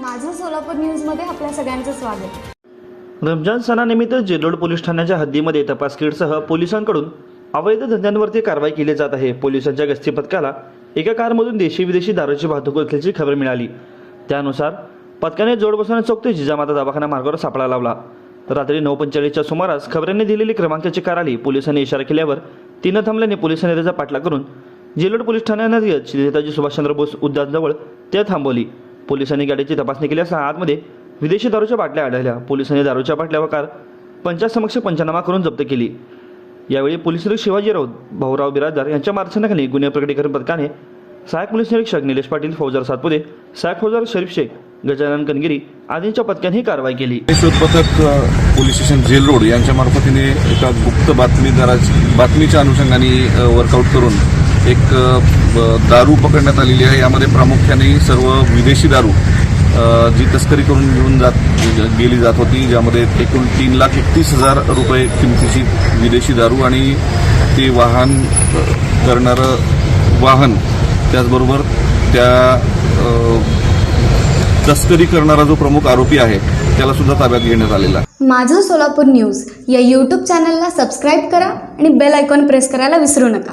माझं सोलापूर न्यूजमध्ये आपल्या सगळ्यांचं स्वागत. रमजान सणानिमित्त जेलोड पोलीस ठाण्याच्या हद्दीमध्ये तपास किटसह पोलिसांकडून अवैध धंद्यांवरती कारवाई केली जात आहे. पोलिसांच्या गस्ती पथकाला एका कारमधून देशी विदेशी दारूची वाहतूक असल्याची खबर मिळाली. त्यानुसार पथकाने जोड बसवण्या चौक ते जिजामाता दवाखाना मार्गावर सापळा लावला. रात्री नऊ पंचेचाळीसच्या सुमारास खबरांनी दिलेली क्रमांकाची कार आली पोलिसांनी इशारा केल्यावर तिनं थांबल्याने पोलिसांनी त्याचा पाठला करून जेलोड पोलीस ठाण्यानं नेताजी सुभाषचंद्र बोस उद्यानजवळ त्या थांबवली. पोलिसांनी गाडीची तपासणी केली असता आतमध्ये विदेशी दारूच्या बाटल्या आढळल्या. पोलिसांनी दारूच्या बाटल्या व कार पंचासमक्ष पंचनामा करून जप्त केली. यावेळी पोलीस निरीक्षक शिवाजी राऊत भाऊराव बिराजदार यांच्या मार्गदर्शनाखाली गुन्हे प्रकटीकरण पथकाने सहायक पोलीस निरीक्षक निलेश पाटील फौजदार सातपुते सहायक फौजदार शरीफ शेख गजानन कनगिरी आदींच्या पथकाने ही कारवाई केली. हे शोध पथक पोलीस स्टेशन जेल रोड यांच्या मार्फतीने एका गुप्त बातमीदाराची बातमीच्या अनुषंगाने वर्कआउट करून एक दारू पकडण्यात आलेली आहे. यामध्ये प्रामुख्याने सर्व विदेशी दारू जी तस्करी करून घेऊन जात गेली जात होती ज्यामध्ये एकूण तीन लाख एकतीस हजार रुपये किमतीची विदेशी दारू आणि ते वाहन करणारं वाहन त्याचबरोबर त्या तस्करी करणारा जो प्रमुख आरोपी आहे त्याला सुद्धा ताब्यात घेण्यात आलेला माझं सोलापूर न्यूज या यूट्यूब चॅनलला सबस्क्राईब करा आणि बेल आयकॉन प्रेस करायला विसरू नका.